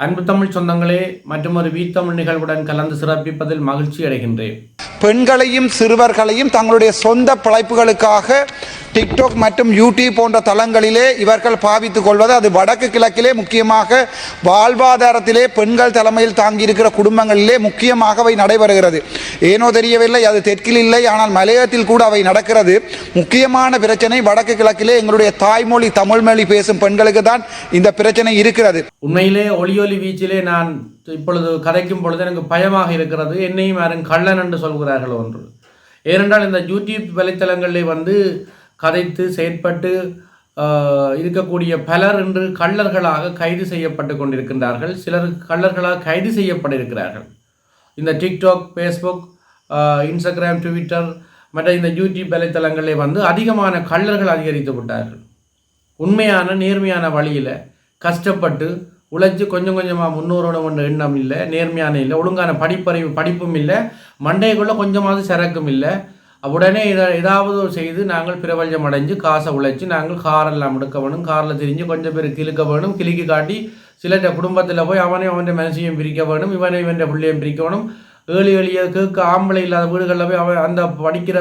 அன்பு தமிழ் சொந்தங்களே மற்றும் ஒரு வீத்தமிழ் நிகழ்வுடன் கலந்து சிறப்பிப்பதில் மகிழ்ச்சி அடைகின்றேன். பெண்களையும் சிறுவர்களையும் தங்களுடைய சொந்த பிழைப்புகளுக்காக டிக்டாக் மற்றும் யூடியூப் போன்ற தளங்களிலே இவர்கள் பாவித்துக் கொள்வது அது வடக்கு கிழக்கிலே முக்கியமாக வாழ்வாதாரத்திலே பெண்கள் தலைமையில் தாங்கியிருக்கிற குடும்பங்களிலே முக்கியமாக அவை நடைபெறுகிறது. ஏனோ தெரியவில்லை அது தெற்கில் இல்லை ஆனால் மலையத்தில் கூட அவை நடக்கிறது. முக்கியமான பிரச்சனை வடக்கு கிழக்கிலே எங்களுடைய தாய்மொழி தமிழ் மொழி பேசும் பெண்களுக்கு தான் இந்த பிரச்சனை இருக்கிறது. உண்மையிலே ஒளியொலி வீச்சிலே நான் இப்பொழுது கதைக்கும் பொழுது எனக்கு பயமாக இருக்கிறது. என்னையும் யாரும் கள்ளன் என்று சொல்கிறார்கள் ஒன்று. ஏனென்றால் இந்த யூடியூப் வலைத்தளங்களில் வந்து கதைத்து செயற்பட்டு இருக்கக்கூடிய பலர் இன்று கள்ளர்களாக கைது செய்யப்பட்டு கொண்டிருக்கின்றார்கள். சிலர் கள்ளர்களாக கைது செய்யப்பட இருக்கிறார்கள் இந்த டிக்டாக் ஃபேஸ்புக் இன்ஸ்டாகிராம் ட்விட்டர் மற்ற இந்த யூடியூப் வலைத்தளங்களில் வந்து அதிகமான கள்ளர்கள் அதிகரித்து விட்டார்கள். உண்மையான நேர்மையான வழியில் கஷ்டப்பட்டு உழைச்சி கொஞ்சம் கொஞ்சமாக முன்னோரோட ஒன்று எண்ணம் இல்லை நேர்மையான இல்லை ஒழுங்கான படிப்பறிவு படிப்பும் இல்லை மண்டைக்குள்ளே கொஞ்சமாவது சரக்கும் இல்லை உடனே இதை ஏதாவது செய்து நாங்கள் பிரபஞ்சம் அடைஞ்சு காசை உழைச்சி நாங்கள் காரெல்லாம் எடுக்க வேணும். காரில் திரிஞ்சு கொஞ்சம் பேர் கிழிக்க வேணும். கிழுக்கி காட்டி சிலர்கிட்ட குடும்பத்தில் போய் அவனையும் அவன் மனசையும் பிரிக்க வேணும். இவனை இவன் பிள்ளையும் பிரிக்க வேணும். ஏழு எளிய கேட்க ஆம்பளை இல்லாத வீடுகளில் போய் அவன் அந்த படிக்கிற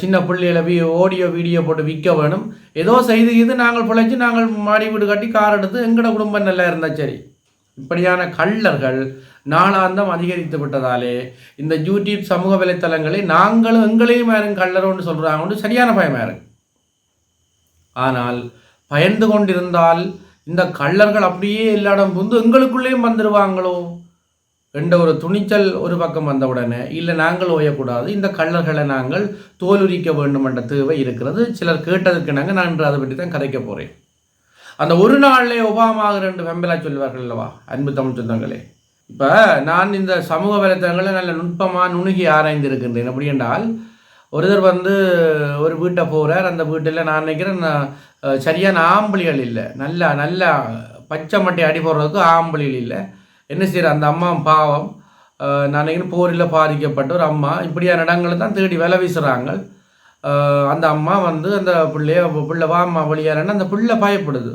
சின்ன பிள்ளைகளை போய் ஓடியோ வீடியோ போட்டு விற்க வேணும். ஏதோ செய்து இது நாங்கள் பிழைச்சி நாங்கள் மாடி வீடு கட்டி கார் எடுத்து எங்களோட குடும்பம் நல்லா இருந்தால் சரி. இப்படியான கள்ளர்கள் நாளாந்தம் அதிகரித்து விட்டதாலே இந்த யூடியூப் சமூக வலைத்தளங்களை நாங்களும் எங்களையும் யாரும் கள்ளரோன்னு சொல்கிறாங்க சரியான பயம் இருக்கு. ஆனால் பயந்து கொண்டிருந்தால் இந்த கள்ளர்கள் அப்படியே எல்லா இடம் புந்து எங்களுக்குள்ளேயும் வந்துடுவாங்களோ என்ற ஒரு துணிச்சல் ஒரு பக்கம் வந்தவுடனே இல்லை நாங்கள் ஓயக்கூடாது. இந்த கள்ளர்களை நாங்கள் தோலுரிக்க வேண்டும் என்ற தேவை இருக்கிறது. சிலர் கேட்டதுக்கு நாங்கள் நான் இன்று அதை பற்றி தான் கதைக்க போகிறேன் அந்த ஒரு நாளிலே ஒபாமாக ரெண்டு வெம்பலா சொல்வார்கள் அல்லவா? அன்பு தமிழ் சொந்தங்களே. இப்போ நான் இந்த சமூக வலைத்தளங்களை நல்ல நுட்பமாக நுணுகி ஆராய்ந்திருக்கின்றேன். அப்படி என்றால் ஒருத்தர் வந்து ஒரு வீட்டை போகிறார் அந்த வீட்டில் நான் நினைக்கிறேன் சரியான ஆம்பளிகள் இல்லை. நல்லா நல்லா பச்சை மட்டை அடி போடுறதுக்கு ஆம்பளிகள் இல்லை. என்ன செய்கிற அந்த அம்மா பாவம். நான் நினைக்கிறேன் போரில் பாதிக்கப்பட்ட ஒரு அம்மா. இப்படியான இடங்களை தான் தேடி விலை வீசுகிறாங்க அந்த அம்மா வந்து அந்த பிள்ளைய பிள்ளை வா அம்மா வழியாரன்னு அந்த பிள்ளை பயப்படுது.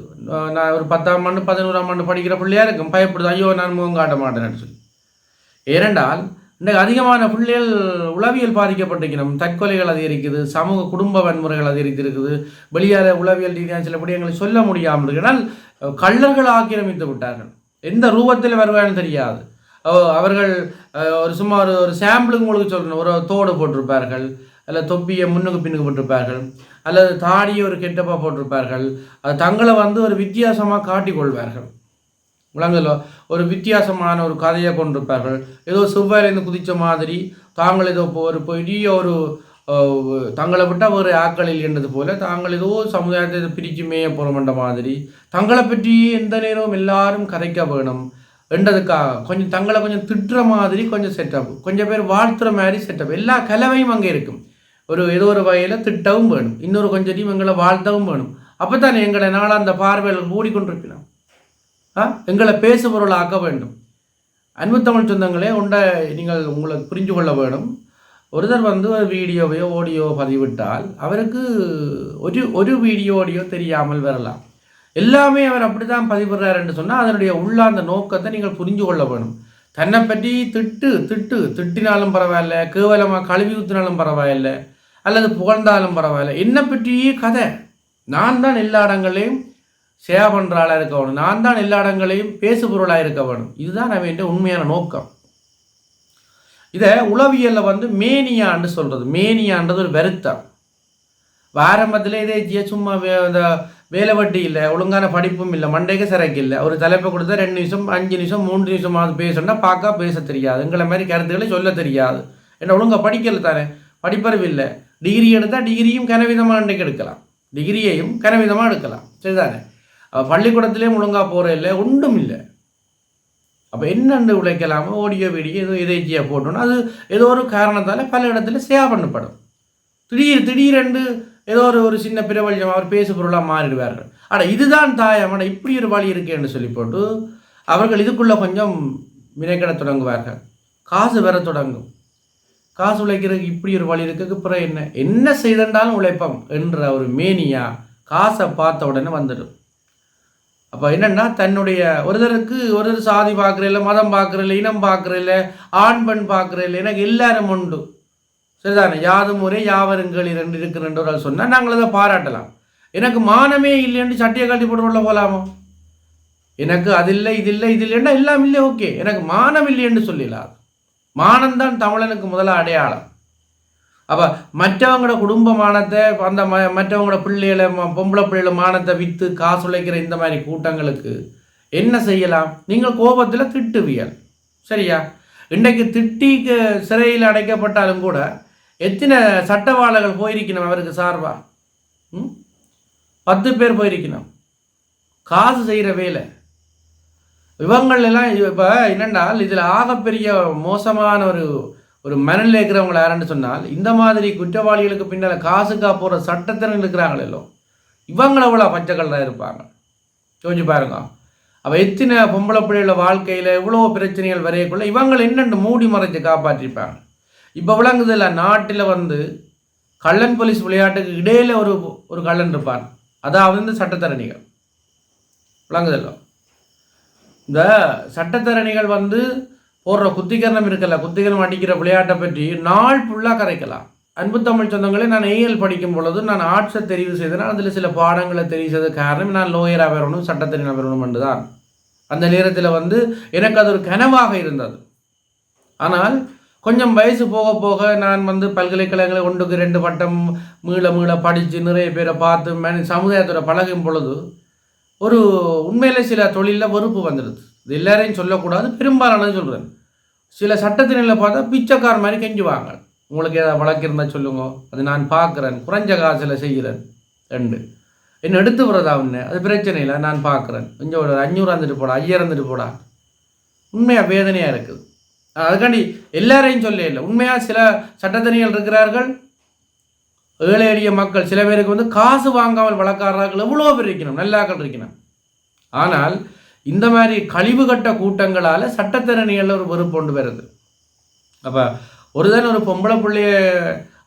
நான் ஒரு பத்தாம் ஆண்டு பதினோராம் ஆண்டு படிக்கிற பிள்ளையா இருக்கும் பயப்படுது. ஐயோ நான் முகம் காட்ட மாட்டேன்னு சொல்லி. ஏனென்றால் இன்றைக்கு அதிகமான பிள்ளைகள் உளவியல் பாதிக்கப்பட்டிருக்கணும். தற்கொலைகள் அதிகரிக்குது சமூக குடும்ப வன்முறைகள் அதிகரித்திருக்குது. வெளியால் உளவியல் ரீதியான சில விடயங்களை சொல்ல முடியாமல் இருக்கனால் கள்ளர்கள் ஆக்கிரமித்து விட்டார்கள். எந்த ரூபத்தில் வருவான்னு தெரியாது. அவர்கள் ஒரு சும்மா ஒரு ஒரு சாம்பிளுக்கு உங்களுக்கு சொல்லணும் ஒரு தோடு போட்டிருப்பார்கள். அல்லது தொப்பியை முன்னுக்கு பின்னுக்கு போட்டிருப்பார்கள். அல்லது தாடியை ஒரு கெட்டப்பா போட்டிருப்பார்கள். அது தங்களை வந்து ஒரு வித்தியாசமாக காட்டிக்கொள்வார்கள். விளங்குதோ ஒரு வித்தியாசமான ஒரு கதையை கொண்டிருப்பார்கள். ஏதோ செவ்வாயிலேருந்து குதித்த மாதிரி தாங்கள் ஏதோ இப்போ ஒரு பெரிய ஒரு தங்களை விட்டால் ஒரு ஆக்களில் என்றது போல தாங்கள் ஏதோ சமுதாயத்தை பிரிக்குமே பிரிச்சு மேய மாதிரி தங்களை பற்றி எந்த நேரமும் எல்லாரும் கதைக்க வேணும் என்றதுக்காக. கொஞ்சம் தங்களை கொஞ்சம் திட்டுற மாதிரி கொஞ்சம் செட்டப் கொஞ்சம் பேர் வாழ்த்துற மாதிரி செட்டப் எல்லா கலவையும் அங்கே இருக்கும். ஒரு ஏதோ ஒரு வகையில் திட்டவும் வேணும் இன்னொரு கொஞ்சத்தையும் எங்களை வாழ்த்தவும் வேணும் அப்போ தானே எங்களை நாளாக அந்த பார்வையில் ஓடிக்கொண்டிருக்கலாம் ஆ எங்களை பேசுபொருள் ஆக்க வேண்டும் அன்பு தமிழ் சொந்தங்களே உண்டை நீங்கள் உங்களை புரிஞ்சு கொள்ள வேணும் ஒருத்தர் வந்து ஒரு வீடியோவையோ ஆடியோ பதிவிட்டால் அவருக்கு ஒரு ஒரு வீடியோ ஆடியோ தெரியாமல் வரலாம் எல்லாமே அவர் அப்படி தான் பதிவிடுறார் என்று சொன்னால் அதனுடைய உள்ள அந்த நோக்கத்தை நீங்கள் புரிஞ்சு கொள்ள வேணும் தன்னை பற்றி திட்டு திட்டு திட்டினாலும் பரவாயில்ல கேவலமாக கழுவி ஊற்றினாலும் பரவாயில்லை அல்லது புகழ்ந்தாலும் பரவாயில்ல. என்னை பற்றியே கதை? நான் தான் எல்லா இடங்களையும் சேவ பண்ணுற ஆளாக இருக்க வேணும். நான் தான் எல்லா இடங்களையும் பேசு பொருளாக இருக்க வேணும். இதுதான் அவன் உண்மையான நோக்கம். இதை உளவியலில் வந்து மேனியான்னு சொல்கிறது மேனியான்றது ஒரு வருத்தம். ஆரம்பத்தில் இதே ஜிய சும்மா வே இந்த வேலை வட்டி இல்லை ஒழுங்கான படிப்பும் இல்லை மண்டைக்கு சிறைக்கு இல்லை. ஒரு தலைப்பை கொடுத்தா ரெண்டு நிமிஷம் அஞ்சு நிமிஷம் மூன்று நிமிஷமாவது பேசணும்னா பார்க்க பேச தெரியாது. எங்களை மாதிரி கருத்துக்களை சொல்ல தெரியாது. என்ன ஒழுங்காக படிக்கல தானே. படிப்பறிவு இல்லை. டிகிரி எடுத்தால் டிகிரியும் கனவிதமாக இன்றைக்கு எடுக்கலாம். டிகிரியையும் கனவிதமாக எடுக்கலாம். சரிதானே? அப்ப பள்ளிக்கூடத்திலே ஒழுங்காக போகிற இல்லை ஒன்றும் இல்லை. அப்போ என்னென்று உழைக்கலாமோ ஆடியோ வீடியோ ஏதோ இறைச்சியாக போட்டோன்னா அது ஏதோ ஒரு காரணத்தால் பல இடத்துல சேவ் பண்ணப்படும். திடீர் திடீரென்று ஏதோ ஒரு ஒரு சின்ன பிரபஞ்சம் அவர் பேசு பொருளாக மாறிடுவார்கள். அட இதுதான் தாயம் அட இப்படி ஒரு வழி இருக்கேன்னு சொல்லி போட்டு அவர்கள் இதுக்குள்ளே கொஞ்சம் வினைக்கட தொடங்குவார்கள். காசு வர தொடங்கும். காசு உழைக்கிறதுக்கு இப்படி ஒரு வழி இருக்கு பிற என்ன? என்ன செய்தாலும் உழைப்போம் என்ற ஒரு மேனியா காசை பார்த்த உடனே வந்துடும். அப்போ என்னென்னா தன்னுடைய ஒருத்தருக்கு ஒரு சாதி பார்க்குறதில்ல மதம் பார்க்குறதில்ல இனம் பார்க்குறதில்ல ஆண் பெண் பார்க்குறதில்ல எனக்கு எல்லாரும் உண்டு. சரிதானே? யாதும் முறை யாவருங்கள் இரண்டு இருக்கிறன்ற சொன்னால் நாங்கள் அதை பாராட்டலாம். எனக்கு மானமே இல்லைன்னு சட்டியை கட்டி போட்டு உள்ள போகலாமோ எனக்கு அது இல்லை இது இல்லை இது இல்லைன்னா எல்லாம் இல்லை ஓகே. எனக்கு மானம் இல்லைன்னு சொல்லிடலாம். மானம்தான் தமிழனுக்கு முதல்ல அடையாளம். அப்போ மற்றவங்களோட குடும்ப மானத்தை அந்த ம மற்றவங்களோட பிள்ளைகளை ம- பொம்பளை பிள்ளைகளை மானத்தை விற்று காசு உழைக்கிற இந்த மாதிரி கூட்டங்களுக்கு என்ன செய்யலாம்? நீங்கள் கோபத்தில் திட்டுவியல். சரியா? இன்றைக்கு திட்டி சிறையில் அடைக்கப்பட்டாலும் கூட எத்தனை சட்டவாளர்கள் போயிருக்கணும் அவருக்கு சார்பா? ம்? பத்து பேர் போயிருக்கணும். காசு செய்கிற வேலை. இவங்கள் எல்லாம் இப்போ என்னென்னால் இதில் ஆகப்பெரிய மோசமான ஒரு ஒரு மனநிலை இருக்கிறவங்க யாருன்னு சொன்னால் இந்த மாதிரி குற்றவாளிகளுக்கு பின்னால் காசுக்கா போகிற சட்டத்தினர் இருக்கிறாங்களோ இவங்கள எவ்வளோ பச்சைக்கல்லாக இருப்பாங்க. யோசிச்சு பாருங்க. அவள் எத்தனை பொம்பளை பிள்ளைகள வாழ்க்கையில் எவ்வளோ பிரச்சனைகள் வரையக்குள்ள இவங்களை என்னென்னு மூடி மறைச்சு காப்பாற்றிருப்பாங்க இப்போ விளங்குதில்ல நாட்டில் வந்து கள்ளன் போலீஸ் விளையாட்டுக்கு இடையில ஒரு ஒரு கள்ளன் இருப்பான். அதாவது இந்த சட்டத்தரணிகள். விளங்குதில்ல? இந்த சட்டத்தரணிகள் வந்து போடுற குத்திகரணம் இருக்கல குத்திகரணம் அடிக்கிற விளையாட்டை பற்றி நாள் ஃபுல்லாக கரைக்கலாம். அன்பு தமிழ் சொந்தங்களே நான் ஏஎல் படிக்கும் பொழுது நான் ஆர்ட்ஸை தெரிவு செய்தேன். அதில் சில பாடங்களை தெரிவு செய்த காரணம் நான் லோயராக வரணும் சட்டத்தரணியாக வரணும் என்று தான் அந்த நேரத்தில் வந்து எனக்கு அது ஒரு கனவாக இருந்தது. ஆனால் கொஞ்சம் வயசு போக போக நான் வந்து பல்கலைக்கழகங்களை ஒன்றுக்கு ரெண்டு பட்டம் மீள மீள படித்து நிறைய பேரை பார்த்து மேனே சமுதாயத்தோட பழகும் பொழுது ஒரு உண்மையில் சில தொழிலில் வெறுப்பு வந்துடுது. இது எல்லாரையும் சொல்லக்கூடாது பெரும்பாலான சொல்கிறேன் சில சட்டத்தினில் பார்த்தா பிச்சைக்கார மாதிரி கெஞ்சுவாங்க. உங்களுக்கு ஏதாவது வழக்கு இருந்தால் சொல்லுங்க. அது நான் பார்க்குறேன். குறைஞ்ச காசில் செய்கிறேன். ரெண்டு. என்ன எடுத்து விடுறதா ஒன்று அது பிரச்சனை இல்லை. நான் பார்க்குறேன். கொஞ்சம் ஒரு அஞ்சூறு வந்துட்டு போடா ஐயாயிரம் வந்துட்டு போடா. உண்மையாக வேதனையாக இருக்குது. அதுக்காண்டி எல்லாரையும் சொல்ல இல்லை. உண்மையாக சில சட்டத்தணிகள் இருக்கிறார்கள் ஏழை எளிய மக்கள் சில பேருக்கு வந்து காசு வாங்காமல் வழக்காரர்கள் எவ்வளோ பேர் இருக்கணும் நல்லாக்கள் இருக்கணும் ஆனால் இந்த மாதிரி கழிவு கட்ட கூட்டங்களால் சட்டத்திறனியல் ஒரு வெறுப்பு கொண்டு வருது. அப்போ ஒரு தானே ஒரு பொம்பளை பிள்ளைய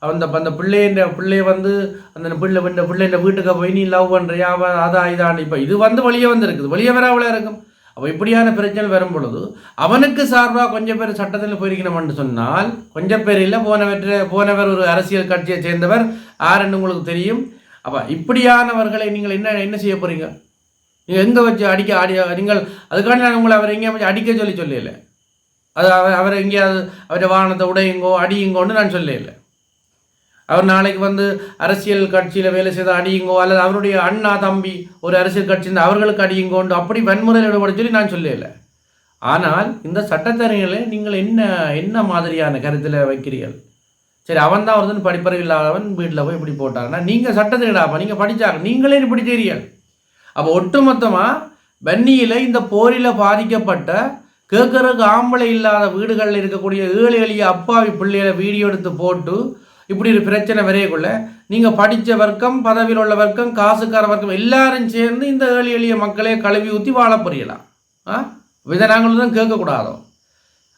அந்த அந்த பிள்ளைய பிள்ளைய வந்து அந்த பிள்ளை இந்த பிள்ளைய வீட்டுக்கு போய் நீ லவ் பண்ணுறியா அவன் அதான் இதான் இப்போ இது வந்து வெளியே வந்திருக்குது. வெளியே அவ்வளோ இருக்கும். அப்போ இப்படியான பிரச்சனை வரும் பொழுது அவனுக்கு சார்பாக கொஞ்சம் பேர் சட்டத்தில் போயிருக்கணும்னு சொன்னால் கொஞ்சம் பேர் இல்லை போனவற்ற போனவர் ஒரு அரசியல் கட்சியை சேர்ந்தவர் யாருன்னு உங்களுக்கு தெரியும். அப்போ இப்படியானவர்களை நீங்கள் என்ன என்ன செய்ய போகிறீங்க நீங்கள் எங்கே வச்சு அடிக்க அடி நீங்கள் அதுக்காண்டி நான் உங்களை அவர் எங்கேயும் வச்சு அடிக்க சொல்லி சொல்லல. அது அவர் அவர் எங்கேயாவது அவரை வாகனத்தை உடையுங்கோ அடியுங்கோன்னு நான் சொல்லல. அவர் நாளைக்கு வந்து அரசியல் கட்சியில் வேலை செய்த அடியுங்கோ அல்லது அவருடைய அண்ணா தம்பி ஒரு அரசியல் கட்சி இருந்தா அவர்களுக்கு அடியுங்கோண்டு அப்படி வன்முறையில் ஈடுபட சொல்லி நான் சொல்லலை ஆனால் இந்த சட்டத்தரணிகளை நீங்கள் என்ன என்ன மாதிரியான கருத்தில் வைக்கிறீர்கள்? சரி அவன் தான் ஒருத்தன் படிப்பறிவு இல்லாதவன் வீட்டில் போய் இப்படி போட்டாங்கன்னா நீங்கள் சட்டத்திடாப்பா நீங்கள் படித்தாங்க நீங்களே இப்படி செய்கிறீர்கள் அப்போ ஒட்டுமொத்தமாக வன்னியில் இந்த போரில் பாதிக்கப்பட்ட கேட்கறதுக்கு ஆம்பளை இல்லாத வீடுகளில் இருக்கக்கூடிய ஏழை எளிய அப்பாவி பிள்ளைகளை வீடியோ எடுத்து போட்டு இப்படி ஒரு பிரச்சனை வரையக்குள்ள நீங்கள் படித்த வர்க்கம் பதவியில் உள்ள வர்க்கம் காசுக்கார வர்க்கம் எல்லாரும் சேர்ந்து இந்த ஏழி எளிய மக்களே கழுவி ஊற்றி வாழ புரியலாம். ஆ? இதை நாங்களும் தான் கேட்கக்கூடாதோ?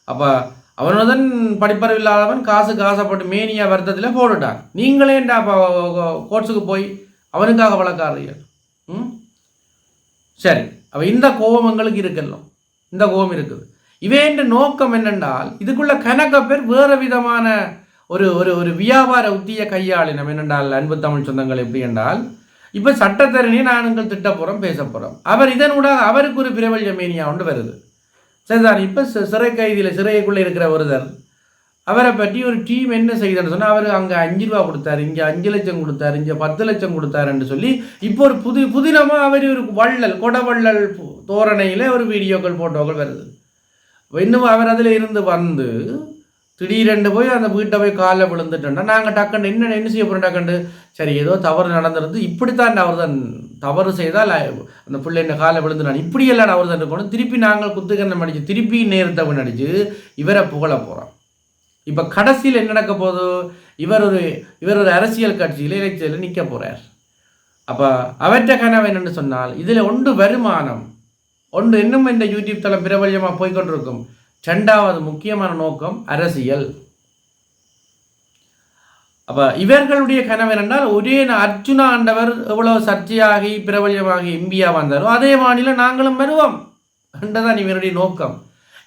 அப்போ அவனதான் படிப்பறிவு இல்லாதவன் காசு காசப்பட்டு மேனியா வருத்தத்தில் போட்டுட்டான். நீங்களே அப்போ கோர்ட்ஸுக்கு போய் அவனுக்காக வழக்காடுறீர்கள் ம்? சரி. அப்போ இந்த கோபம் எங்களுக்கு இருக்கല്ലോ இந்த கோபம் இருக்குது. இவேண்ட நோக்கம் என்னென்றால் இதுக்குள்ள கணக்க பேர் வேறு விதமான ஒரு ஒரு ஒரு வியாபார உத்திய கையாளினம். என்னென்றால் அன்பு தமிழ் சொந்தங்கள் எப்படி என்றால் இப்போ சட்டத்தரணி நாங்கள் திட்ட போகிறோம் பேச போகிறோம் அவர் இதனூடாக அவருக்கு ஒரு பிரபல்ய மேனியா ஒன்று வருது. சரிதான் இப்போ சிறை கைதியில் சிறைக்குள்ளே இருக்கிற ஒருதர் அவரை பற்றி ஒரு டீம் என்ன செய்யுதுன்னு சொன்னால் அவர் அங்கே அஞ்சு ரூபா கொடுத்தாரு இங்கே அஞ்சு லட்சம் கொடுத்தாரு இங்கே பத்து லட்சம் கொடுத்தாருன்னு சொல்லி இப்போ ஒரு புது புதினமாக அவர் ஒரு வள்ளல் கொடவள்ளல் தோரணையில் ஒரு வீடியோக்கள் ஃபோட்டோக்கள் வருது. இன்னும் அவர் அதில் இருந்து வந்து திடீரென்று போய் அந்த வீட்டை போய் காலில் விழுந்துட்டோம்னா நாங்கள் டக்குன்னு என்ன என்ன செய்ய போகிறோம் டக்குண்டு சரி ஏதோ தவறு நடந்திருந்து இப்படித்தான் அவர் தான் தவறு செய்தால் அந்த பிள்ளை என்ன காலில் விழுந்துட்டான் இப்படியெல்லாம் அவர் தான் இருக்கணும் திருப்பி நாங்கள் குத்துக்கண்ணம் அடித்து திருப்பி நேரத்தை அடித்து இவரை புகழ போகிறோம் இப்போ கடைசியில் என்ன நடக்க போதோ இவர் ஒரு இவர் ஒரு அரசியல் கட்சியில் எலெக்ஷனில் நிற்க போகிறார் அப்போ அவற்ற கனவு என்னென்னு சொன்னால் இதில் ஒன்று வருமானம். ஒன்று இன்னும் இந்த யூடியூப் தளம் பிரபல்யமாக போய்கொண்டிருக்கும் ரெண்டாவது முக்கியமான நோக்கம் அரசியல். அப்போ இவர்களுடைய கனவு என்னென்றால் ஒரே அர்ஜுனா ஆண்டவர் எவ்வளோ சர்ச்சையாகி பிரபல்யமாகி எம்பியா வந்தாரோ அதே மாநிலம் நாங்களும் வருவோம். என்றதான் இவருடைய நோக்கம்.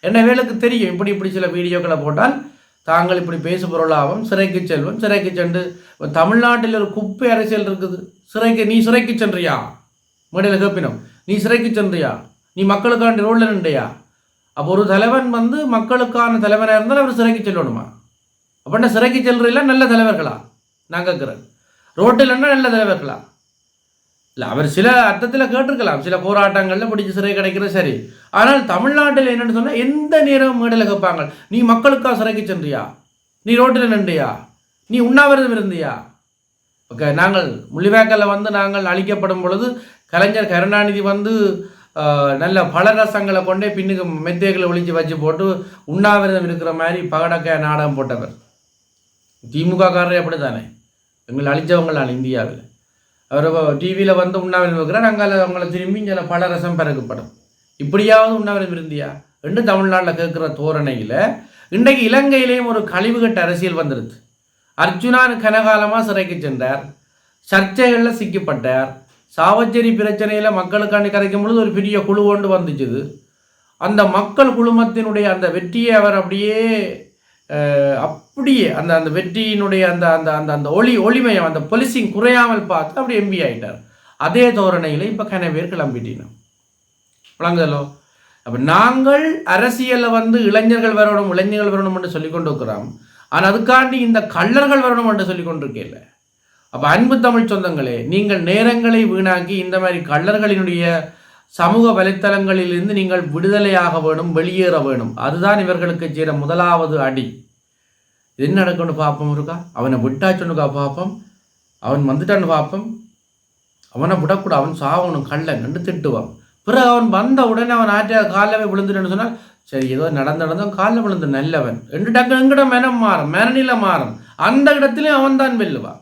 என்ன வேலுக்கு தெரியும் இப்படி இப்படி சில வீடியோக்களை போட்டால் தாங்கள் இப்படி பேசு பொருளாகவும் சிறைக்கு செல்வோம் சிறைக்கு சென்று தமிழ்நாட்டில் ஒரு குப்பை அரசியல் இருக்குது. சிறைக்கு நீ சிறைக்கு சென்றியா? மேடையில் கேப்பினோம். நீ சிறைக்கு சென்றியா? நீ மக்களுக்காண்டி ரோடில் நின்றையா? அப்போ ஒரு தலைவன் வந்து மக்களுக்கான தலைவனாக இருந்தால் அவர் சிறைக்கு செல்லணுமா? அப்படின்னா சிறைக்கு செல்றீங்களா? நல்ல தலைவர்களா? நான் கேட்குறேன். ரோட்டில்னா நல்ல தலைவர்களா? இல்லை அவர் சில அர்த்தத்தில் கேட்டிருக்கலாம். சில போராட்டங்களில் பிடிச்சி சிறை கிடைக்கிறது சரி. ஆனால் தமிழ்நாட்டில் என்னென்னு சொன்னால் எந்த நேரம் மேடையில் கேட்பாங்க. நீ மக்களுக்கா சிறைக்கு சென்றியா? நீ ரோட்டில் நின்றியா? நீ உண்ணாவிரதம் இருந்தியா? ஓகே நாங்கள் முள்ளிவாக்கல்ல வந்து நாங்கள் அழிக்கப்படும் பொழுது கலைஞர் கருணாநிதி வந்து நல்ல பல ரசங்களை கொண்டே பின்னுக்கு மெத்தைகளை ஒழிச்சு வச்சு போட்டு உண்ணாவிரதம் இருக்கிற மாதிரி பகடக்க நாடகம் போட்டவர். திமுக காரரே அப்படி தானே எங்களை அழிச்சவங்களான இந்தியாவில். அவர் டிவியில் வந்து உண்ணாவிரதம் இருக்கிறார் நாங்கள் அவங்கள திரும்பி சில பல ரசம் பிறகுப்படும். இப்படியாவது உண்ணாவிரதம் இருந்தியா? என்று தமிழ்நாட்டில் கேட்குற தோரணையில் இன்றைக்கு இலங்கையிலேயும் ஒரு கழிவுகட்ட அரசியல் வந்துடுது அர்ஜுனான் கனகாலமாக சிறைக்கு சென்றார். சர்ச்சைகளில் சிக்கப்பட்டார். சாவச்சேரி பிரச்சனையில் மக்களுக்காண்டி கரைக்கும் பொழுது ஒரு பெரிய குழு கொண்டு வந்துச்சுது. அந்த மக்கள் குழுமத்தினுடைய அந்த வெற்றியை அவர் அப்படியே அப்படியே அந்த அந்த வெற்றியினுடைய அந்த அந்த அந்த அந்த ஒளி ஒளிமயம் அந்த பொலிசிங் குறையாமல் பார்த்து அப்படி எம்பி ஆயிட்டார். அதே தோரணையில் இப்போ கனவேர் கிளம்பிட்டினோம் விளங்குதலோ? அப்போ நாங்கள் அரசியலில் வந்து இளைஞர்கள் வரணும் இளைஞர்கள் வரணும் என்று சொல்லி கொண்டு இருக்கிறோம். ஆனால் அதுக்காண்டி இந்த கள்ளர்கள் வரணும் என்று சொல்லி கொண்டிருக்கேன் அப்போ அன்பு தமிழ் சொந்தங்களே நீங்கள் நேரங்களை வீணாக்கி இந்த மாதிரி கள்ளர்களினுடைய சமூக வலைத்தளங்களிலிருந்து நீங்கள் விடுதலையாக வேணும் வெளியேற வேணும். அதுதான் இவர்களுக்கு செய்கிற முதலாவது அடி. என்ன நடக்கும்னு பார்ப்போம் இருக்கா அவனை விட்டாச்சுன்னுக்கா பார்ப்போம். அவன் வந்துட்டான்னு பார்ப்போம். அவனை விடக்கூடாது அவன் சாவணும் கள்ளன் நின்று திட்டுவான். பிறகு அவன் வந்த உடனே அவன் ஆற்ற காலில் போய் விழுந்துட்டேன்னு சொன்னால் சரி ஏதோ நடந்து நடந்தும் காலில் விழுந்து நல்லவன். ரெண்டு டக்கு எங்கிட்ட மனம் மாறும் மனநிலை மாறும். அந்த இடத்துலையும் அவன் தான் வெல்லுவான்.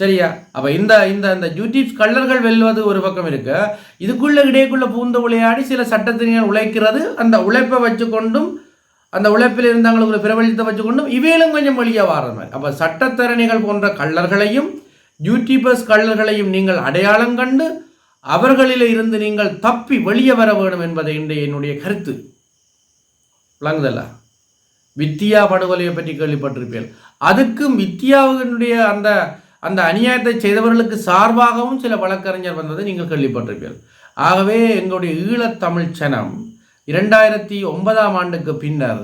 சரியா? அப்போ இந்த இந்த இந்த யூடியூப் கள்ளர்கள் வெல்வது ஒரு பக்கம் இருக்கு. இதுக்குள்ளே இடையக்குள்ள பூந்து விளையாடி சில சட்டத்தினர் உழைக்கிறது. அந்த உழைப்பை வச்சுக்கொண்டும் அந்த உழைப்பில் இருந்தவங்களுக்கு ஒரு பிரபலத்தை வச்சுக்கொண்டும் இவையிலும் கொஞ்சம் வெளியே வர மாதிரி. அப்போ சட்டத்தரணிகள் போன்ற கள்ளர்களையும் யூடியூபர்ஸ் கள்ளர்களையும் நீங்கள் அடையாளம் கண்டு அவர்களில் இருந்து நீங்கள் தப்பி வெளியே வர வேண்டும் என்பதை இன்றைய என்னுடைய கருத்து. விளங்குதல்ல? வித்தியா படுகொலையை பற்றி கேள்விப்பட்டிருப்பீர்கள். அதுக்கும் வித்தியாவினுடைய அந்த அந்த அநியாயத்தை செய்தவர்களுக்கு சார்பாகவும் சில வழக்கறிஞர் வந்ததை நீங்கள் கேள்விப்பட்டிருப்பீர்கள். ஆகவே எங்களுடைய ஈழத்தமிழ் சனம் இரண்டாயிரத்தி ஒன்பதாம் ஆண்டுக்கு பின்னர்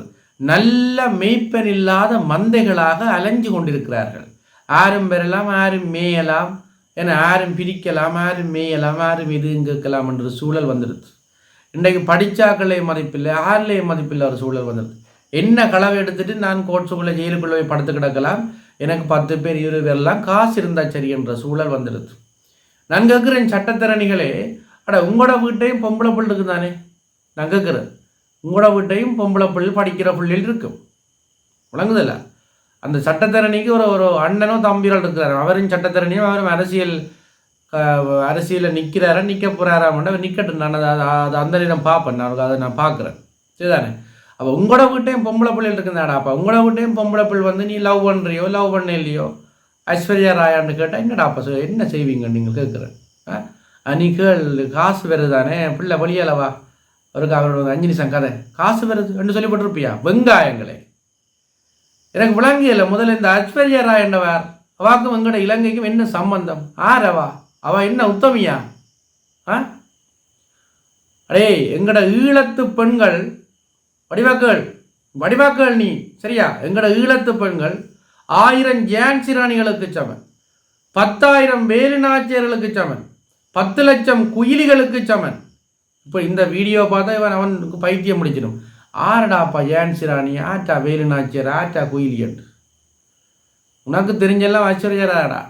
நல்ல மேய்ப்பன் இல்லாத மந்தைகளாக அலைஞ்சு கொண்டிருக்கிறார்கள். ஆரும் பெறலாம் ஆரும் மேயலாம் என ஆரும் பிரிக்கலாம் ஆரும் மேயலாம் ஆரும் இது கேட்கலாம் என்ற சூழல் வந்துடுது. இன்றைக்கு படித்தாக்களே மதிப்பில்லை ஆறிலே மதிப்பில்லை ஒரு சூழல் வந்துடுது. என்ன களவை எடுத்துட்டு நான் கோட்ஸுக்குள்ளே ஜெயிலுக்குள்ளே போய் படுத்து கிடக்கலாம் எனக்கு பத்து பேர் இருபது பேர்லாம் காசு இருந்தால் சரி என்ற சூழல் வந்துடுது நான் கேட்குறேன் சட்டத்திறனிகளே அட உங்களோட வீட்டையும் பொம்பளை பிள்ளை இருக்குது தானே நான் கேட்குறேன் உங்களோட வீட்டையும் பொம்பளை பிள்ளை படிக்கிற பிள்ளைகள் இருக்கும். விளங்குதில்ல? அந்த சட்டத்திறனிக்கு ஒரு ஒரு அண்ணனோ தம்பிகள் இருக்கிறார். அவரின் சட்டத்திறனியும் அவரும் அரசியல் அரசியலில் நிற்கிறாரா நிற்க போகிறாராமண்ட நிற்கட்டும் நான் அதை அதை- அந்த நான் பார்ப்பேன். நான் அதை நான் பார்க்குறேன். சரிதானே? அப்போ உங்களோட வீட்டையும் பொம்பளை பிள்ளைகள் இருக்குந்தாடா அப்போ. உங்களோட வீட்டையும் பொம்பளை பிள்ளை வந்து நீ லவ் பண்ணுறியோ லவ் பண்ண இல்லையோ ஐஸ்வர்யா ராயான்னு கேட்டால் என்னடா அப்போ என்ன செய்வீங்க நீங்கள் கேட்குறேன். ஆ? நீ கேள் காசு வருதானே பிள்ளை வழியலவா அவருக்கு அவரோட அஞ்சு நிமிஷம் கதை. காசு வருது என்று சொல்லிப்பட்டிருப்பியா வெங்காயங்களே. எனக்கு விளங்கியல முதல்ல இந்த ஐஸ்வர்யா ராய் என்னவார் அவாக்கும் எங்கட இலங்கைக்கும் என்ன சம்பந்தம்? ஆரவா அவ என்ன உத்தமியா? ஆ? அடே எங்கட ஈழத்து பெண்கள் வடிவாக்கள் வடிவாக்கள் நீ சரியா? எங்களோட ஈழத்து பெண்கள் ஆயிரம் ஜான்சி ராணிகளுக்கு சமன் பத்தாயிரம் வேலுநாச்சியர்களுக்கு சமன் பத்து லட்சம் குயிலிகளுக்கு சமன். இப்போ இந்த வீடியோ பார்த்தா இவன் அவனுக்கு பைத்தியம் முடிச்சிடும் ஆரடாப்பா ஜான்சி ராணி ஆட்டா வேலுநாச்சியர் ஆட்டா குயிலியன். உனக்கு தெரிஞ்செல்லாம் ஐஸ்வர்யராடா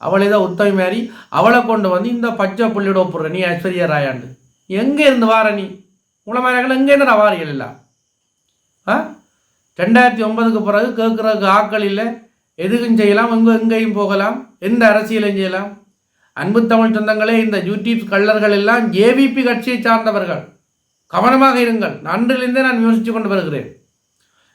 அவளே தான் உத்தவி மாதிரி அவளை கொண்டு வந்து இந்த பச்சை புள்ளியோட ஒப்புற நீ ஐஸ்வர்யா ராயாண்டு எங்கே இருந்து வார நீ? மாதிரி எங்கே இருந்து வாரிகள் இல்லை ரெண்டாயிரத்தி ஒன்பதுக்கு பிறகு கேட்குறதுக்கு ஆக்கள் இல்லை. எதுக்கும் செய்யலாம்? எங்கே எங்கேயும் போகலாம். எந்த அரசியலையும் செய்யலாம். அன்பு தமிழ் சொந்தங்களே இந்த யூடியூப் கள்ளர்கள் எல்லாம் ஏவிபி கட்சியை சார்ந்தவர்கள். கவனமாக இருங்கள். நன்றிலிருந்தே நான் யோசித்து கொண்டு வருகிறேன்.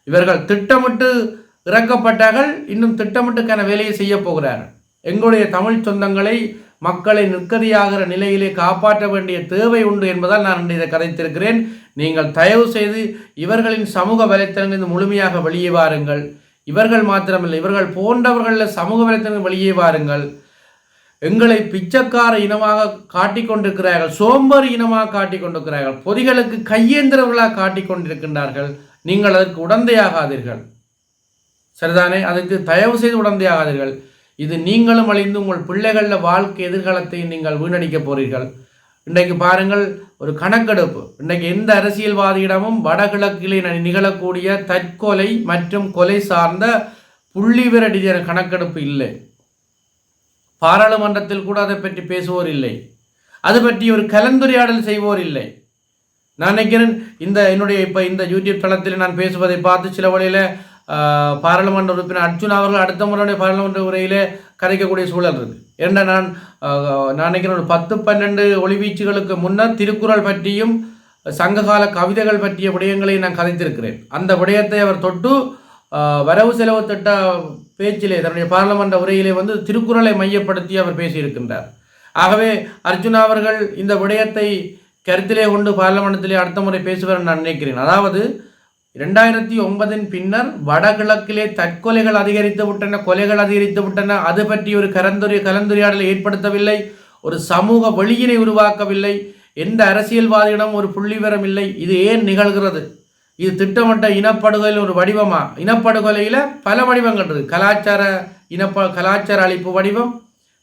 இவர்கள் திட்டமிட்டு இறக்கப்பட்டார்கள். இன்னும் திட்டமிட்டுக்கான வேலையை செய்ய போகிறார்கள். எங்களுடைய தமிழ் சொந்தங்களை மக்களை நிற்கதியாகிற நிலையிலே காப்பாற்ற வேண்டிய தேவை உண்டு என்பதால் நான் இதை கதைத்திருக்கிறேன். நீங்கள் தயவு செய்து இவர்களின் சமூக வலைத்தளங்களிலிருந்து முழுமையாக வெளியே வாருங்கள். இவர்கள் மாத்திரமில்லை இவர்கள் போன்றவர்களில் சமூக வலைத்தளங்கள் வெளியே வாருங்கள். எங்களை பிச்சைக்கார இனமாக காட்டிக் கொண்டிருக்கிறார்கள் சோம்பேறி இனமாக காட்டிக்கொண்டிருக்கிறார்கள் பொதிகளுக்கு கையேந்திரவர்களாக காட்டிக்கொண்டிருக்கின்றார்கள் நீங்கள் அதற்கு உடந்தையாகாதீர்கள். சரிதானே? அதற்கு தயவு செய்து உடந்தையாகாதீர்கள். இது நீங்களும் அழிந்து உங்கள் பிள்ளைகளில் வாழ்க்கை எதிர்காலத்தை நீங்கள் வீணடிக்க போகிறீர்கள் இன்றைக்கு பாருங்கள் ஒரு கணக்கெடுப்பு. இன்றைக்கு எந்த அரசியல்வாதியிடமும் வடகிழக்கிலே நிகழக்கூடிய தற்கொலை மற்றும் கொலை சார்ந்த புள்ளிவிர ரீதியான கணக்கெடுப்பு இல்லை. பாராளுமன்றத்தில் கூட அதை பற்றி பேசுவோர் இல்லை. அது பற்றி ஒரு கலந்துரையாடல் செய்வோர் இல்லை. நான் நினைக்கிறேன் இந்த என்னுடைய இப்போ இந்த யூடியூப் தளத்தில் நான் பேசுவதை பார்த்து சில வழியில் பாராளுமன்ற உறுப்பினர் அர்ஜுன் அவர்கள் அடுத்த முறையுடைய பாராளுமன்ற உரையிலே கரைக்கக்கூடிய சூழல் இருக்கு. ஏன்னா நான் நான் நினைக்கிறேன் ஒரு பத்து பன்னெண்டு ஒளிவீச்சுகளுக்கு முன்னர் திருக்குறள் பற்றியும் சங்ககால கவிதைகள் பற்றிய விடயங்களை நான் கதைத்திருக்கிறேன். அந்த விடயத்தை அவர் தொட்டு வரவு செலவு திட்ட பேச்சிலே தன்னுடைய பாராளுமன்ற உரையிலே வந்து திருக்குறளை மையப்படுத்தி அவர் பேசியிருக்கின்றார். ஆகவே அர்ஜுனா அவர்கள் இந்த விடயத்தை கருத்திலே கொண்டு பாராளுமன்றத்திலே அடுத்த முறை பேசுவார் நான் நினைக்கிறேன். அதாவது இரண்டாயிரத்தி ஒன்பதின் பின்னர் வடகிழக்கிலே தற்கொலைகள் அதிகரித்து விட்டன கொலைகள் அதிகரித்து விட்டன. அது பற்றி ஒரு கலந்துரை கலந்துரையாடலை ஏற்படுத்தவில்லை. ஒரு சமூக வெளியினை உருவாக்கவில்லை. எந்த அரசியல்வாதியிடம் ஒரு புள்ளிவரம் இல்லை. இது ஏன் நிகழ்கிறது? இது திட்டமிட்ட இனப்படுகொலையில் ஒரு வடிவமா? இனப்படுகொலையில் பல வடிவங்கள் இருக்குது. கலாச்சார இனப்ப கலாச்சார அழிப்பு வடிவம்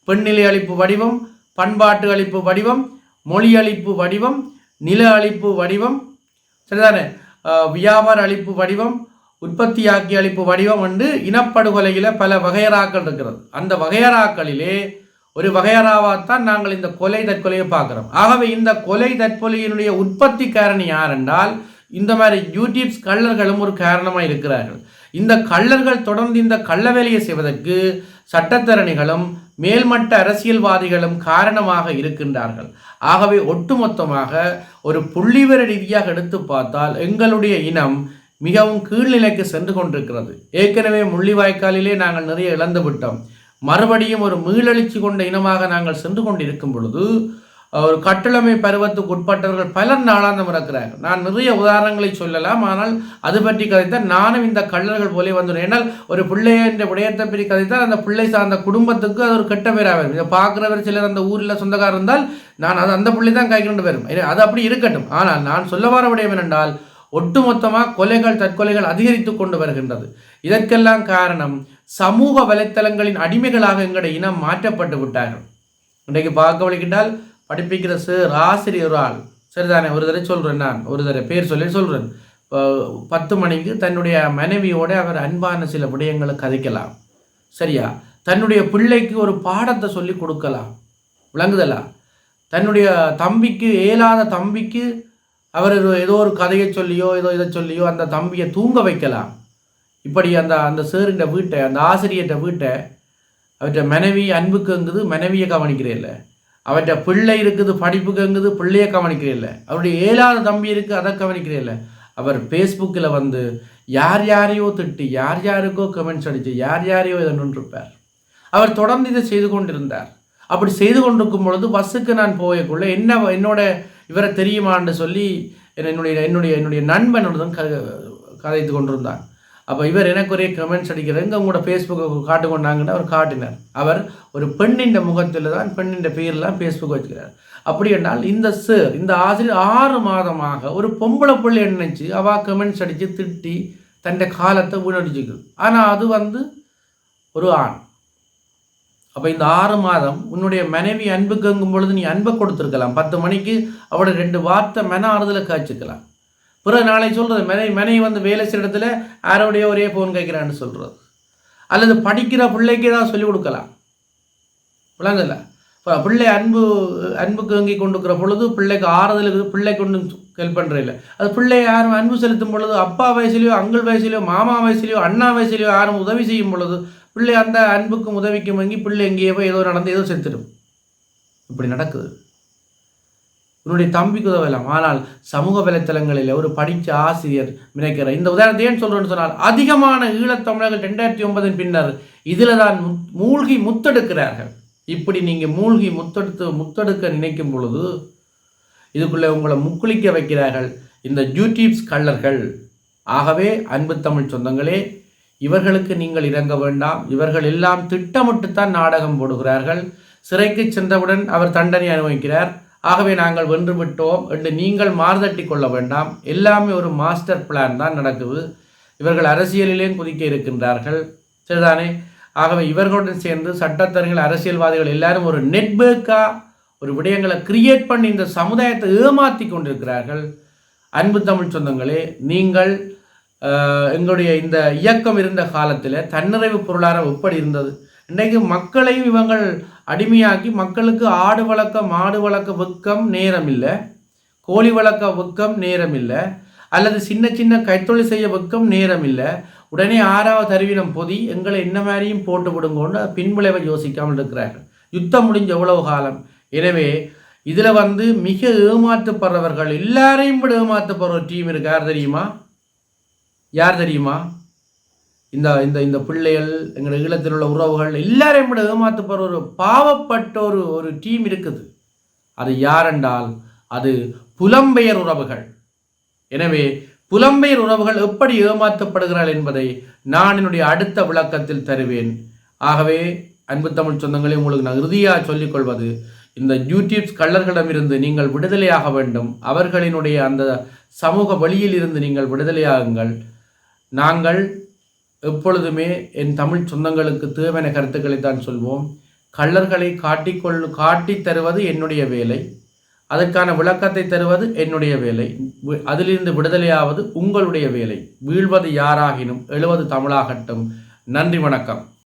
பெண்ணிலை அழிப்பு வடிவம் பண்பாட்டு அழிப்பு வடிவம் மொழி அழிப்பு வடிவம் நில அழிப்பு வடிவம். சரிதானே? வியாபார அழிப்பு வடிவம் உற்பத்தியாக்கி அழிப்பு வடிவம் வந்து இனப்படுகொலையில் பல வகையறாக்கள் இருக்கிறது. அந்த வகையறாக்களிலே ஒரு வகையறாவாத்தான் நாங்கள் இந்த கொலை தற்கொலையை பார்க்குறோம். ஆகவே இந்த கொலை தற்கொலையினுடைய உற்பத்தி காரணி யார் என்றால் இந்த மாதிரி யூடியூப்ஸ் கள்ளர்களும் ஒரு காரணமாக இருக்கிறார்கள். இந்த கள்ளர்கள் தொடர்ந்து இந்த கள்ள வேலையை செய்வதற்கு சட்டத்தரணிகளும் மேல்மட்ட அரசியல்வாதிகளும் காரணமாக இருக்கின்றார்கள். ஆகவே ஒட்டுமொத்தமாக ஒரு புள்ளிவர ரீதியாக எடுத்து பார்த்தால் எங்களுடைய இனம் மிகவும் கீழ்நிலைக்கு சென்று கொண்டிருக்கிறது. ஏற்கனவே முள்ளிவாய்க்காலிலே நாங்கள் நிறைய இழந்து விட்டோம். மறுபடியும் ஒரு மீளெழுச்சி கொண்ட இனமாக நாங்கள் சென்று கொண்டிருக்கும் பொழுது ஒரு கட்டளமை பருவத்துக்கு உட்பட்டவர்கள் பலர் நாளாந்தம் இருக்கிறார்கள் நான் நிறைய உதாரணங்களை சொல்லலாம் ஆனால் அது பற்றி கதைத்தால் நானும் இந்த கள்ளர்கள் போலே வந்துடும். ஏன்னால் ஒரு பிள்ளை என்ற விடயத்தை பற்றி கதைத்தால் அந்த பிள்ளை சார்ந்த குடும்பத்துக்கு அது ஒரு கெட்ட பேராக வரும். இதை பார்க்குறவர் சிலர் அந்த ஊரில் சொந்தக்காரர் இருந்தால் நான் அது அந்த பிள்ளை தான் கைக்கொண்டு வரும். அது அப்படி இருக்கட்டும். ஆனால் நான் சொல்ல வர விடயம் என்னென்றால் ஒட்டுமொத்தமாக கொலைகள் தற்கொலைகள் அதிகரித்து கொண்டு வருகின்றது. இதற்கெல்லாம் காரணம் சமூக வலைத்தளங்களின் அடிமைகளாக எங்களுடைய இனம் மாற்றப்பட்டு விட்டார்கள். இன்றைக்கு பார்க்க வழிக்கிட்டால் படிப்பிக்கிற சார் ஆசிரியர் ஆள். சரிதானே? ஒரு தடவை சொல்கிறேன் நான். ஒரு தடவை பேர் சொல்லி சொல்கிறேன் பத்து மணிக்கு தன்னுடைய மனைவியோட அவர் அன்பான சில விடயங்களை கதைக்கலாம். சரியா? தன்னுடைய பிள்ளைக்கு ஒரு பாடத்தை சொல்லி கொடுக்கலாம். விளங்குதலா? தன்னுடைய தம்பிக்கு இயலாத தம்பிக்கு அவர் ஏதோ ஒரு கதையை சொல்லியோ ஏதோ இதை சொல்லியோ அந்த தம்பியை தூங்க வைக்கலாம். இப்படி அந்த அந்த சேருண்ட வீட்டை அந்த ஆசிரியர்கிட்ட வீட்டை அவற்றை மனைவி அன்புக்குங்குது மனைவியை கவனிக்கிறேல்ல அவற்றை பிள்ளை இருக்குது படிப்புக்குங்குது பிள்ளையை கவனிக்கிறேல்ல அவருடைய ஏழாவது தம்பி இருக்குது அதை கவனிக்கிறேல்ல அவர் ஃபேஸ்புக்கில் வந்து யார் யாரையோ திட்டி யார் யாருக்கோ கமெண்ட்ஸ் அடித்து யார் யாரையோ இதை நின்றுப்பார் அவர் தொடர்ந்து இதை செய்து கொண்டிருந்தார். அப்படி செய்து கொண்டிருக்கும் பொழுது பஸ்ஸுக்கு நான் போயக்குள்ள என்ன என்னோட இவரை தெரியுமான்னு சொல்லி என்னுடைய என்னுடைய என்னுடைய நண்பனுடன் க கதைத்து கொண்டிருந்தான். அப்போ இவர் எனக்கு ஒரே கமெண்ட்ஸ் அடிக்கிறார். எங்கே உங்களோட ஃபேஸ்புக்கை காட்டு கொண்டாங்கன்னு அவர் காட்டினார். அவர் ஒரு பெண்ணின் முகத்தில் தான் பெண்ணின் பேர்லாம் ஃபேஸ்புக் வச்சுக்கிறார். அப்படி என்றால் இந்த சார் இந்த ஆசிரியர் ஆறு மாதமாக ஒரு பொம்பளை பிள்ளை நினைச்சு அவா கமெண்ட்ஸ் அடித்து திட்டி தன் காலத்தை வீணடிச்சுக்குது. ஆனால் அது வந்து ஒரு ஆண். அப்போ இந்த ஆறு மாதம் உன்னுடைய மனைவி அன்புக்குங்கும் பொழுது நீ அன்பை கொடுத்துருக்கலாம். பத்து மணிக்கு அவளோட ரெண்டு வார்த்தை மன ஆறுதலை காய்ச்சிக்கலாம் பிறகு நாளை சொல்கிறது மனைவி மனைவி வந்து வேலை செய்கிற இடத்துல யாரோடைய ஒரே ஃபோன் கேட்குறான்னு சொல்கிறது அல்லது படிக்கிற பிள்ளைக்கு தான் சொல்லிக் கொடுக்கலாம். விளங்கல இப்போ பிள்ளை அன்பு அன்புக்கு வாங்கி கொண்டுக்கிற பொழுது பிள்ளைக்கு ஆறுதலுக்கு பிள்ளை கொண்டு ஹெல்ப் பண்ணுறதில்ல அது பிள்ளை யாரும் அன்பு செலுத்தும் பொழுது அப்பா வயசுலையோ அங்கிள் வயசுலையோ மாமா வயசுலையோ அண்ணா வயசுலையோ யாரும் உதவி செய்யும் பொழுது பிள்ளை அந்த அன்புக்கும் உதவிக்கும் வாங்கி பிள்ளை எங்கேயோ போய் ஏதோ நடந்து ஏதோ செத்துடும் இப்படி நடக்குது. உன்னுடைய தம்பிக்கு உதவலாம் ஆனால் சமூக வலைத்தளங்களில் ஒரு படித்த ஆசிரியர் நினைக்கிறார் இந்த உதாரணத்தை ஏன் சொல்கிறேன்னு சொன்னால் அதிகமான ஈழத்தமிழர்கள் ரெண்டாயிரத்தி ஒன்பதின் பின்னர் இதில் தான் முத்- மூழ்கி முத்தெடுக்கிறார்கள். இப்படி நீங்கள் மூழ்கி முத்தெடுத்து முத்தெடுக்க நினைக்கும் பொழுது இதுக்குள்ளே உங்களை முக்குளிக்க வைக்கிறார்கள் இந்த யூடியூப்ஸ் கள்ளர்கள் ஆகவே அன்பு தமிழ் சொந்தங்களே இவர்களுக்கு நீங்கள் இறங்க வேண்டாம். இவர்கள் எல்லாம் திட்டமிட்டுத்தான் நாடகம் போடுகிறார்கள். சிறைக்கு சென்றவுடன் அவர் தண்டனை அனுபவிக்கிறார். ஆகவே நாங்கள் வென்று விட்டோம் என்று நீங்கள் மாறுதட்டி கொள்ள வேண்டாம். எல்லாமே ஒரு மாஸ்டர் பிளான் தான் நடக்குது. இவர்கள் அரசியலிலேயும் குதிக்க இருக்கின்றார்கள். சரிதானே? ஆகவே இவர்களுடன் சேர்ந்து சட்டத்தரங்கள் அரசியல்வாதிகள் எல்லாரும் ஒரு நெட்வொர்க்காக ஒரு விடயங்களை கிரியேட் பண்ணி இந்த சமுதாயத்தை ஏமாற்றி கொண்டிருக்கிறார்கள். அன்பு தமிழ் சொந்தங்களே நீங்கள் எங்களுடைய இந்த இயக்கம் இருந்த காலத்தில் தன்னிறைவு பொருளாதாரம் எப்படி இருந்தது? இன்றைக்கு மக்களையும் இவங்கள் அடிமையாக்கி மக்களுக்கு ஆடு வளர்க்க மாடு வளர்க்க வெக்கம் நேரம் இல்லை கோழி வளர்க்க வெக்கம் நேரம் இல்லை அல்லது சின்ன சின்ன கைத்தொழில் செய்ய வெக்கம் நேரம் இல்லை உடனே ஆறாவது அறிவினம் பொதி எங்களை என்ன மாதிரியும் போட்டு விடுங்கன்னு பின்விளைவை யோசிக்காமல் இருக்கிறார்கள். யுத்தம் முடிஞ்ச எவ்வளவு காலம்? எனவே இதில் வந்து மிக ஏமாற்றப்படுறவர்கள் எல்லாரையும் விட ஏமாற்றப்படுற ஒரு டீம் இருக்கு யார் தெரியுமா? யார் தெரியுமா? இந்த இந்த இந்த பிள்ளைகள் எங்கள் ஈழத்தில் உள்ள உறவுகள் எல்லாரையும் கூட ஏமாற்றப்படுற ஒரு பாவப்பட்ட ஒரு ஒரு டீம் இருக்குது. அது யாரென்றால் அது புலம்பெயர் உறவுகள். எனவே புலம்பெயர் உறவுகள் எப்படி ஏமாற்றப்படுகிறார்கள் என்பதை நான் என்னுடைய அடுத்த விளக்கத்தில் தருவேன். ஆகவே அன்பு தமிழ் சொந்தங்களே உங்களுக்கு நான் இறுதியாக சொல்லிக்கொள்வது இந்த யூடியூப்ஸ் கள்ளர்களிடமிருந்து நீங்கள் விடுதலையாக வேண்டும். அவர்களினுடைய அந்த சமூக வழியில் இருந்து நீங்கள் விடுதலையாகுங்கள். நாங்கள் எப்பொழுதுமே என் தமிழ் சொந்தங்களுக்கு தேவையான கருத்துக்களை தான் சொல்வோம். கள்ளர்களை காட்டிக்கொள் காட்டித் தருவது என்னுடைய வேலை. அதற்கான விளக்கத்தை தருவது என்னுடைய வேலை. அதிலிருந்து விடுதலையாவது உங்களுடைய வேலை. வீழ்வது யாராகினும் எழுவது தமிழாகட்டும். நன்றி வணக்கம்.